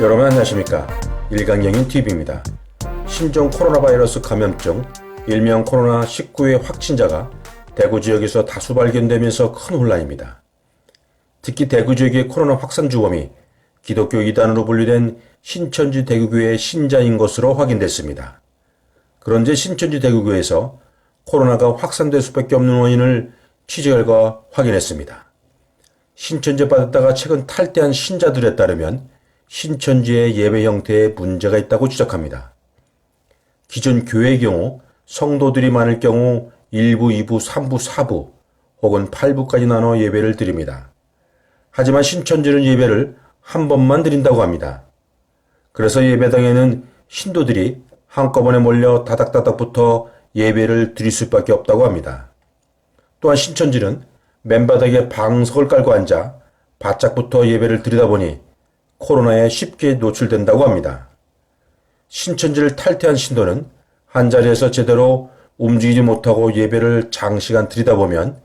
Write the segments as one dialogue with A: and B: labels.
A: 여러분 안녕하십니까 일강경인 TV입니다. 신종 코로나 바이러스 감염증 일명 코로나19의 확진자가 대구 지역에서 다수 발견되면서 큰 혼란입니다. 특히 대구 지역의 코로나 확산 주범이 기독교 이단으로 분류된 신천지 대구교회 신자인 것으로 확인됐습니다. 그런데 신천지 대구교회에서 코로나가 확산될 수밖에 없는 원인을 취재 결과 확인했습니다. 신천지에 빠졌다가 최근 탈퇴한 신자들에 따르면 신천지의 예배 형태에 문제가 있다고 지적합니다. 기존 교회의 경우 성도들이 많을 경우 1부, 2부, 3부, 4부 혹은 8부까지 나눠 예배를 드립니다. 하지만 신천지는 예배를 한 번만 드린다고 합니다. 그래서 예배당에는 신도들이 한꺼번에 몰려 다닥다닥부터 예배를 드릴 수밖에 없다고 합니다. 또한 신천지는 맨바닥에 방석을 깔고 앉아 바짝부터 예배를 드리다 보니 코로나에 쉽게 노출된다고 합니다. 신천지를 탈퇴한 신도는 한 자리에서 제대로 움직이지 못하고 예배를 장시간 드리다 보면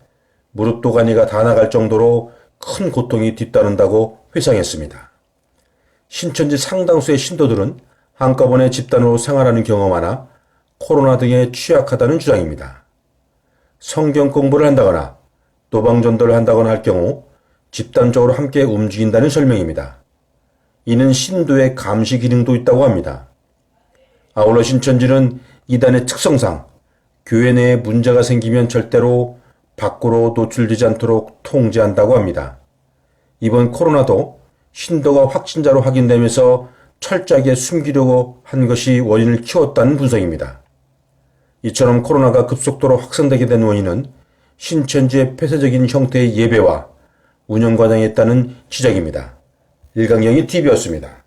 A: 무릎 도가니가 다 나갈 정도로 큰 고통이 뒤따른다고 회상했습니다. 신천지 상당수의 신도들은 한꺼번에 집단으로 생활하는 경험하나 코로나 등에 취약하다는 주장입니다. 성경 공부를 한다거나 노방전도를 한다거나 할 경우 집단적으로 함께 움직인다는 설명입니다. 이는 신도의 감시 기능도 있다고 합니다. 아울러 신천지는 이단의 특성상 교회 내에 문제가 생기면 절대로 밖으로 노출되지 않도록 통제한다고 합니다. 이번 코로나도 신도가 확진자로 확인되면서 철저하게 숨기려고 한 것이 원인을 키웠다는 분석입니다. 이처럼 코로나가 급속도로 확산되게 된 원인은 신천지의 폐쇄적인 형태의 예배와 운영 과정에 있다는 지적입니다. 일강경이 TV였습니다.